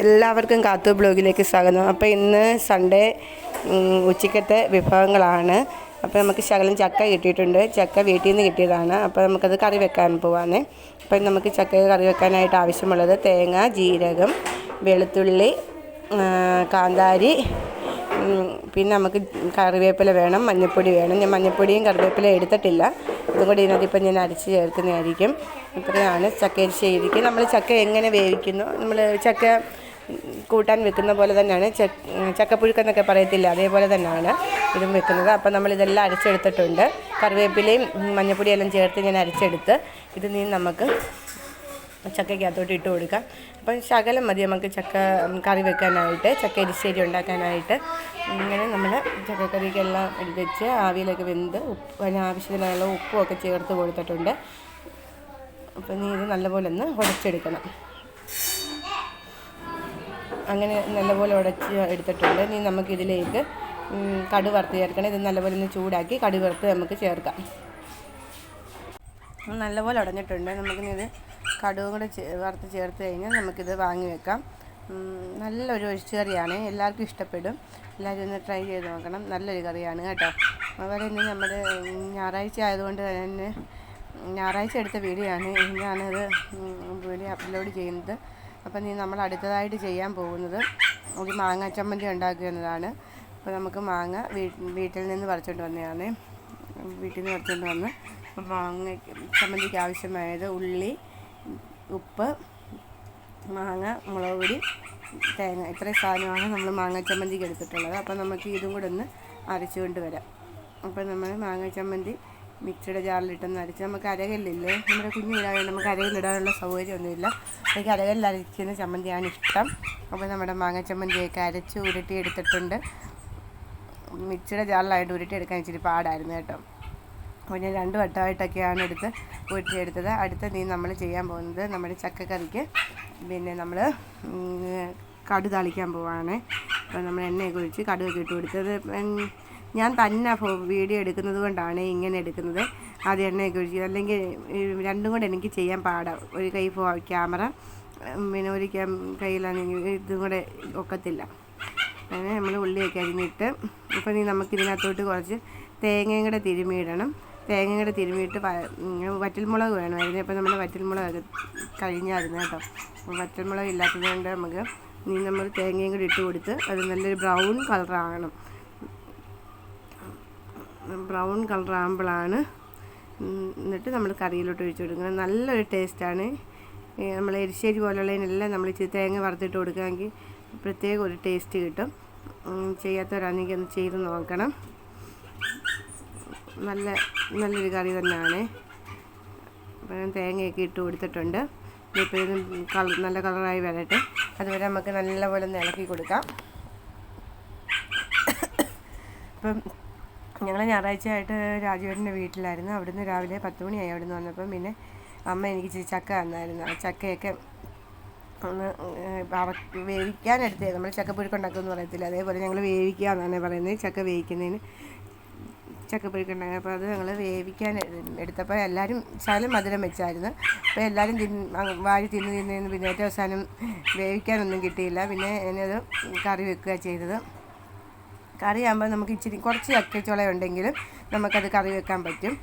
എല്ലാവർക്കും കാത്തു ബ്ലോഗിലേക്ക് സ്വാഗതം. അപ്പോൾ ഇന്ന് സൺഡേ ഉച്ചക്കത്തെ വിഭവങ്ങളാണ്. അപ്പോൾ നമുക്ക് ശകലം ചക്ക കിട്ടിയിട്ടുണ്ട്. ചക്ക വീട്ടിൽ നിന്ന് കിട്ടിയതാണ്. അപ്പോൾ നമുക്കത് കറി വെക്കാൻ പോവാണ്. അപ്പം നമുക്ക് ചക്ക കറി വെക്കാനായിട്ട് ആവശ്യമുള്ളത് തേങ്ങ ജീരകം വെളുത്തുള്ളി കാന്താരി പിന്നെ നമുക്ക് കറിവേപ്പില വേണം മഞ്ഞൾപ്പൊടി വേണം. ഞാൻ മഞ്ഞൾപ്പൊടിയും കറിവേപ്പില എടുത്തിട്ടില്ല. അതും കൂടി ഇതിനകത്തിപ്പം ഞാൻ അരച്ച് ചേർക്കുന്നതായിരിക്കും. ഇത്രയാണ് ചക്ക അരിശ്ശേരിക്ക് നമ്മൾ ചക്ക എങ്ങനെ വേവിക്കുന്നു? നമ്മൾ ചക്ക കൂട്ടാൻ വെക്കുന്ന പോലെ തന്നെയാണ്. ചക്ക ചക്കപ്പുഴുക്കെന്നൊക്കെ പറയത്തില്ല അതേപോലെ തന്നെയാണ് ഇതും വെക്കുന്നത്. അപ്പം നമ്മളിതെല്ലാം അരച്ചെടുത്തിട്ടുണ്ട്. കറിവേപ്പിലയും മഞ്ഞൾപ്പൊടിയെല്ലാം ചേർത്ത് ഞാൻ അരച്ചെടുത്ത് ഇത് നീ നമുക്ക് ചക്കയ്ക്കകത്തോട്ട് ഇട്ട് കൊടുക്കാം. അപ്പം ശകലം മതി നമുക്ക് ചക്ക കറി വെക്കാനായിട്ട് ചക്ക എരിശ്ശേരി ഉണ്ടാക്കാനായിട്ട്. ഇങ്ങനെ നമ്മൾ ചക്കക്കറിക്കെല്ലാം വെച്ച് ആവിയിലൊക്കെ വെന്ത് ഉപ്പ് അതിന് ആവശ്യത്തിനുള്ള ഉപ്പും ഒക്കെ ചേർത്ത് കൊടുത്തിട്ടുണ്ട്. അപ്പം നീ ഇത് നല്ലപോലെ ഒന്ന് ഉടച്ചെടുക്കണം അങ്ങനെ നല്ലപോലെ ഉടച്ച് എടുത്തിട്ടുണ്ട്. ഇനി നമുക്കിതിലേക്ക് കടു വറുത്ത് ചേർക്കണം. ഇത് നല്ലപോലെ ഒന്ന് ചൂടാക്കി കടു വറുത്ത് നമുക്ക് ചേർക്കാം. നല്ലപോലെ ഉടഞ്ഞിട്ടുണ്ട്. നമുക്കിനി ഇത് കടുവും കൂടെ വറുത്ത് ചേർത്ത് കഴിഞ്ഞാൽ നമുക്കിത് വാങ്ങി വെക്കാം. നല്ലൊരു ഒഴിച്ചു കറിയാണ്. എല്ലാവർക്കും ഇഷ്ടപ്പെടും. എല്ലാവരും ഒന്ന് ട്രൈ ചെയ്ത് നോക്കണം. നല്ലൊരു കറിയാണ് കേട്ടോ. അതുപോലെ ഇന്ന് നമ്മുടെ ഞായറാഴ്ച ആയതുകൊണ്ട് തന്നെ ഞായറാഴ്ച എടുത്ത വീഡിയോ ആണ്. ഞാനത് വീഡിയോ അപ്ലോഡ് ചെയ്യുന്നത്. അപ്പം നീ നമ്മൾ അടുത്തതായിട്ട് ചെയ്യാൻ പോകുന്നത് ഒരു മാങ്ങ ചമ്മന്തി ഉണ്ടാക്കുക എന്നതാണ്. അപ്പോൾ നമുക്ക് മാങ്ങ വീട്ടിൽ നിന്ന് പറിച്ചുകൊണ്ട് വന്നതാണ്. വീട്ടിൽ നിന്ന് പറിച്ചുകൊണ്ട് വന്ന് മാങ്ങ ചമ്മന്തിക്ക് ആവശ്യമായത് ഉള്ളി ഉപ്പ് മാങ്ങ മുളക് പൊടി തേങ്ങ ഇത്രയും സാധനമാണ് നമ്മൾ മാങ്ങ ചമ്മന്തിക്ക് എടുത്തിട്ടുള്ളത്. അപ്പം നമുക്ക് ഇതും കൂടെ ഒന്ന് അരച്ചുകൊണ്ട് വരാം. അപ്പം നമ്മൾ മാങ്ങ ചമ്മന്തി മിക്സിയുടെ ജാറിലിട്ടൊന്ന് അരച്ച് നമുക്ക് അരകല്ലില്ലേ? നമ്മുടെ കുഞ്ഞു വീടാണ് നമുക്ക് അരകല്ലിടാനുള്ള സൗകര്യമൊന്നുമില്ല. എനിക്ക് അരകല്ലിൽ അരയ്ക്കുന്ന ചമ്മന്തിയാണ് ഇഷ്ടം. അപ്പോൾ നമ്മുടെ മാങ്ങ ചമ്മന്തിയൊക്കെ അരച്ച് ഉരുട്ടി എടുത്തിട്ടുണ്ട്. മിക്സിയുടെ ജാറിലായിട്ട് ഉരുട്ടി എടുക്കാൻ ഇച്ചിരി പാടായിരുന്നു കേട്ടോ. അപ്പോൾ ഞാൻ രണ്ട് വട്ടമായിട്ടൊക്കെയാണ് എടുത്ത് ഉരുട്ടിയെടുത്തത്. അടുത്ത നീ നമ്മൾ ചെയ്യാൻ പോകുന്നത് നമ്മുടെ ചക്കക്കറിക്ക് പിന്നെ നമ്മൾ കടു താളിക്കാൻ പോവാണ്. അപ്പോൾ നമ്മൾ എണ്ണയൊക്കെ ഒഴിച്ച് കടുകൊക്കെ ഇട്ട് കൊടുത്തത്. ഞാൻ തന്നെ വീഡിയോ എടുക്കുന്നത് കൊണ്ടാണ് ഇങ്ങനെ എടുക്കുന്നത്. അത് എണ്ണയൊക്കെ ഒഴിച്ച് അല്ലെങ്കിൽ രണ്ടും കൂടെ എനിക്ക് ചെയ്യാൻ പാടാം. ഒരു കൈ ക്യാമറ പിന്നെ ഒരു ക്യാ കയ്യിലാണെങ്കിൽ ഇതും കൂടെ ഒക്കത്തില്ല. അങ്ങനെ നമ്മൾ ഉള്ളിയൊക്കെ അരിഞ്ഞിട്ട് ഇപ്പം നീ നമുക്ക് ഇതിനകത്തോട്ട് കുറച്ച് തേങ്ങയും കൂടെ തിരുമിയിടണം. തേങ്ങയും കൂടെ തിരുമിയിട്ട് വറ്റൽമുളക് വേണമായിരുന്നു അപ്പോൾ നമ്മൾ വറ്റൽമുളക് കഴിഞ്ഞായിരുന്നു കേട്ടോ. വറ്റൽമുളക് ഇല്ലാത്തത് കൊണ്ട് നമുക്ക് നീ നമ്മൾ തേങ്ങയും കൂടി ഇട്ട് കൊടുത്ത് അത് നല്ലൊരു ബ്രൗൺ കളറാകണം. ബ്രൗൺ കളർ ആകുമ്പോഴാണ് എന്നിട്ട് നമ്മൾ കറിയിലോട്ട് ഒഴിച്ച് കൊടുക്കുന്നത്. നല്ലൊരു ടേസ്റ്റാണ്. നമ്മൾ എരിശ്ശേരി പോലുള്ളതിനെല്ലാം നമ്മൾ ഇച്ചിരി തേങ്ങ വറുത്തിട്ട് കൊടുക്കുകയാണെങ്കിൽ പ്രത്യേക ഒരു ടേസ്റ്റ് കിട്ടും. ചെയ്യാത്തവരാണെങ്കിൽ ഒന്ന് ചെയ്ത് നോക്കണം. നല്ല നല്ലൊരു കറി തന്നെയാണ്. അപ്പം തേങ്ങയൊക്കെ ഇട്ട് കൊടുത്തിട്ടുണ്ട്. ഇപ്പോൾ ഇത് കളർ നല്ല കളറായി വരട്ടെ. അതുവരെ നമുക്ക് നല്ലപോലെ ഒന്ന് ഇളക്കി കൊടുക്കാം. ഇപ്പം ഞങ്ങൾ ഞായറാഴ്ച ആയിട്ട് രാജുവേട്ടന്റെ വീട്ടിലായിരുന്നു. അവിടുന്ന് രാവിലെ പത്ത് മണിയായി അവിടുന്ന് വന്നപ്പം. പിന്നെ അമ്മ എനിക്ക് ഇച്ചിരി ചക്ക തന്നായിരുന്നു. ആ ചക്കയൊക്കെ ഒന്ന് വേവിക്കാനെടുത്തേ. നമ്മൾ ചക്കപ്പുഴുക്കുണ്ടാക്കുമെന്ന് പറയത്തില്ല. അതേപോലെ ഞങ്ങൾ വേവിക്കുക എന്നാണ് പറയുന്നത് ചക്ക വേവിക്കുന്നതിന് ചക്കപ്പുഴുക്കുണ്ടാക്കുക അപ്പോൾ അത് ഞങ്ങൾ വേവിക്കാൻ എടുത്തപ്പോൾ എല്ലാവരും ശകലം മധുരം വെച്ചായിരുന്നു. അപ്പോൾ എല്ലാവരും തിന്ന് വാരി തിന്ന് തിന്ന് പിന്നെ ഏറ്റവും അവസാനം വേവിക്കാനൊന്നും കിട്ടിയില്ല. പിന്നെ ഞാനത് കറി വെക്കുക ചെയ്തത്. കറി ആകുമ്പോൾ നമുക്ക് ഇച്ചിരി കുറച്ച് ചക്കച്ചുള ഉണ്ടെങ്കിലും നമുക്കത് കറി വെക്കാൻ പറ്റും.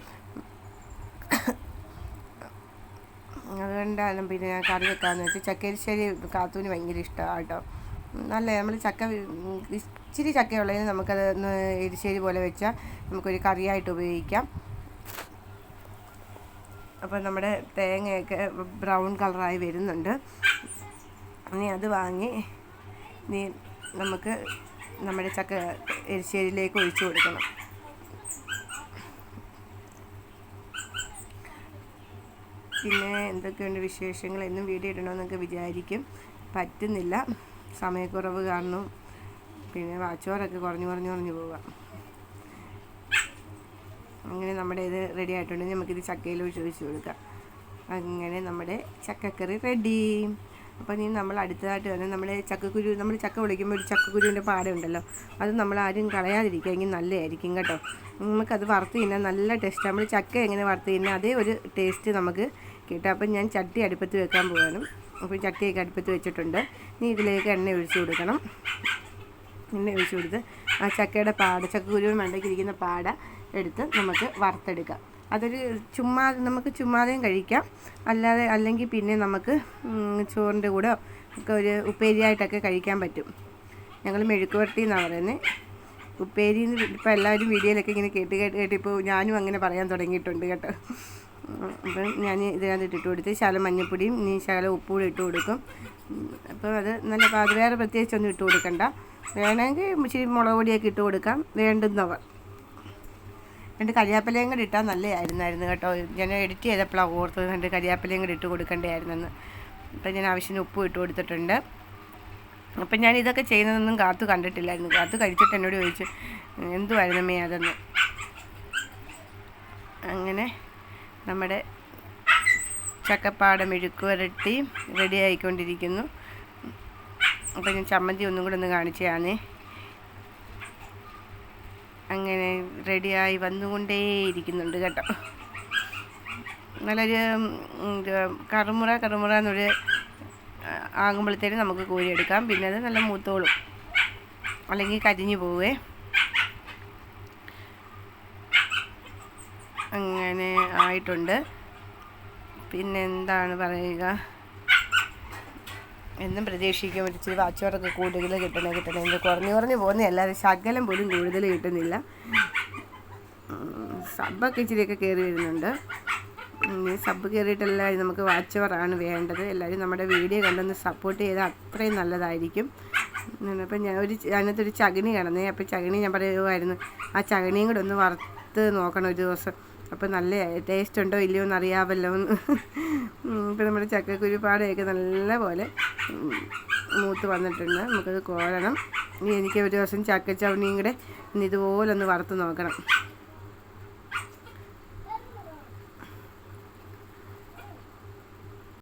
അതുകൊണ്ടാണ് പിന്നെ ഞാൻ കറി വെക്കാമെന്ന് വെച്ചാൽ ചക്കരിശ്ശേരി കാത്തൂന് ഭയങ്കര ഇഷ്ടമാണ് കേട്ടോ. നല്ല നമ്മൾ ചക്ക ഇച്ചിരി ചക്കയുള്ളതിന് നമുക്കത് എരിശ്ശേരി പോലെ വെച്ചാൽ നമുക്കൊരു കറിയായിട്ട് ഉപയോഗിക്കാം. അപ്പോൾ നമ്മുടെ തേങ്ങയൊക്കെ ബ്രൗൺ കളറായി വരുന്നുണ്ട്. ഇനി അത് വാങ്ങി ഇനി നമുക്ക് നമ്മുടെ ചക്ക എരിശ്ശേരിയിലേക്ക് ഒഴിച്ചു കൊടുക്കണം. പിന്നെ എന്തൊക്കെയുണ്ട് വിശേഷങ്ങൾ? എന്നും വീഡിയോ ഇടണമെന്നൊക്കെ വിചാരിക്കും. പറ്റുന്നില്ല. സമയക്കുറവ് കാരണം പിന്നെ വാച്ചോറൊക്കെ കുറഞ്ഞു കുറഞ്ഞു കുറഞ്ഞു പോവുക. അങ്ങനെ നമ്മുടെ ഇത് റെഡി ആയിട്ടുണ്ടെങ്കിൽ നമുക്കിത് ചക്കയിൽ ഒഴിച്ച് ഒഴിച്ച് കൊടുക്കാം. അങ്ങനെ നമ്മുടെ ചക്കക്കറി റെഡി അപ്പോൾ ഇനി നമ്മൾ അടുത്തതായിട്ട് തന്നെ നമ്മുടെ ചക്കക്കുരു നമ്മൾ ചക്ക വിളിക്കുമ്പോൾ ഒരു ചക്കക്കുരുവിന്റെ പാടുണ്ടല്ലോ. അത് നമ്മൾ ആരും കളയാതിരിക്കുമെങ്കിൽ നല്ലതായിരിക്കും കേട്ടോ. നമുക്കത് വറുത്ത് തിന്നാൻ നല്ല ടേസ്റ്റ് നമ്മൾ ചക്ക എങ്ങനെ വറുത്ത് തിന്നാൻ അതേ ഒരു ടേസ്റ്റ് നമുക്ക് കിട്ടും. അപ്പം ഞാൻ ചട്ടി അടുപ്പത്ത് വെക്കാൻ പോകാനും അപ്പോൾ ചട്ടിയൊക്കെ അടുപ്പത്ത് വെച്ചിട്ടുണ്ട്. ഇനി ഇതിലേക്ക് എണ്ണ ഒഴിച്ചു കൊടുക്കണം. എണ്ണ ഒഴിച്ചു കൊടുത്ത് ആ ചക്കയുടെ പാട ചക്കക്കുരുവിൻ മണ്ടയ്ക്ക് ഇരിക്കുന്ന പാട എടുത്ത് നമുക്ക് വറുത്തെടുക്കാം. അതൊരു ചുമ്മാ നമുക്ക് ചുമ്മാതെയും കഴിക്കാം. അല്ലാതെ അല്ലെങ്കിൽ പിന്നെ നമുക്ക് ചോറിന്റെ കൂടെ ഒക്കെ ഒരു ഉപ്പേരിയായിട്ടൊക്കെ കഴിക്കാൻ പറ്റും. ഞങ്ങൾ മെഴുക്ക് വരട്ടി എന്നാണ് പറയുന്നത് ഉപ്പേരി ഇപ്പോൾ എല്ലാവരും വീഡിയോയിലൊക്കെ ഇങ്ങനെ കേട്ട് കേട്ട് കേട്ട് ഇപ്പോൾ ഞാനും അങ്ങനെ പറയാൻ തുടങ്ങിയിട്ടുണ്ട് കേട്ടോ. അപ്പം ഞാൻ ഇതിനകത്ത് ഇട്ടിട്ട് കൊടുത്ത് ശകലം മഞ്ഞപ്പൊടിയും ഇനി ശകലം ഉപ്പുകൂടി ഇട്ട് കൊടുക്കും. അപ്പം അത് നല്ല വേറെ പ്രത്യേകിച്ചൊന്നും ഇട്ട് കൊടുക്കണ്ട. വേണമെങ്കിൽ ഇച്ചിരി മുളക് പൊടിയൊക്കെ ഇട്ട് കൊടുക്കാം. വേണ്ടുന്നവർ. രണ്ട് കരിയാപ്പിലയും കൂടി ഇട്ടാൽ നല്ലതായിരുന്നായിരുന്നു കേട്ടോ. ഞാൻ എഡിറ്റ് ചെയ്തപ്പോഴാണ് ഓർത്തത് രണ്ട് കരിയാപ്പിലയും കൂടി ഇട്ട് കൊടുക്കേണ്ടതായിരുന്നെന്ന് അപ്പം ഞാൻ ആവശ്യത്തിന് ഉപ്പ് ഇട്ട് കൊടുത്തിട്ടുണ്ട്. അപ്പം ഞാൻ ഇതൊക്കെ ചെയ്യുന്നതൊന്നും കാത്തു കണ്ടിട്ടില്ലായിരുന്നു. കാത്തു കഴിച്ചിട്ട് എന്നോട് ചോദിച്ചു എന്തുവായിരുന്നു മേ അതെന്ന്? അങ്ങനെ നമ്മുടെ ചക്കപ്പാട മെഴുക്ക് വരട്ടി റെഡി ആയിക്കൊണ്ടിരിക്കുന്നു. അപ്പം ഞാൻ ചമ്മന്തി ഒന്നും കൂടെ ഒന്ന് കാണിച്ചതാണേ അങ്ങനെ റെഡിയായി വന്നുകൊണ്ടേയിരിക്കുന്നുണ്ട് കേട്ടോ. നല്ലൊരു കറുമുറ കറുമുറ എന്നൊരു ആകുമ്പോഴത്തേനും നമുക്ക് കോരിയെടുക്കാം പിന്നെ അത് നല്ല മൂത്തോളും. അല്ലെങ്കിൽ കരിഞ്ഞു പോവേ. അങ്ങനെ ആയിട്ടുണ്ട്. പിന്നെ എന്താണ് പറയുക? എന്നും പ്രതീക്ഷിക്കും ഒരു ഇച്ചിരി വാച്ചോറൊക്കെ കൂടുതൽ കിട്ടണേ കിട്ടണേ എന്ന് കുറഞ്ഞു കുറഞ്ഞു പോകുന്ന. എല്ലാവരും ശകലം പോലും കൂടുതൽ കിട്ടുന്നില്ല. സബ്ബൊക്കെ ഇച്ചിരിയൊക്കെ കയറി വരുന്നുണ്ട്. സബ് കയറിയിട്ടല്ല നമുക്ക് വാച്ചവറാണ് വേണ്ടത്. എല്ലാവരും നമ്മുടെ വീഡിയോ കണ്ടൊന്ന് സപ്പോർട്ട് ചെയ്താൽ അത്രയും നല്ലതായിരിക്കും. അപ്പം ഞാൻ ഒരു അതിനകത്തൊരു ചകിണി കിടന്നേ. അപ്പോൾ ചകിണി ഞാൻ പറയുമായിരുന്നു ആ ചകിണിയും കൂടെ ഒന്ന് വറുത്ത് നോക്കണം ഒരു ദിവസം. അപ്പോൾ നല്ല ടേസ്റ്റ് ഉണ്ടോ ഇല്ലയോ എന്ന് അറിയാമല്ലോ എന്ന്. ഇപ്പം നമ്മുടെ ചക്കക്കുരുപാടയൊക്കെ നല്ല പോലെ മൂത്ത് വന്നിട്ടുണ്ട്. നമുക്കത് കോരണം. ഇനി എനിക്ക് ഒരു ദിവസം ചക്കച്ചവണിയും കൂടെ ഇതുപോലൊന്ന് വറുത്ത് നോക്കണം.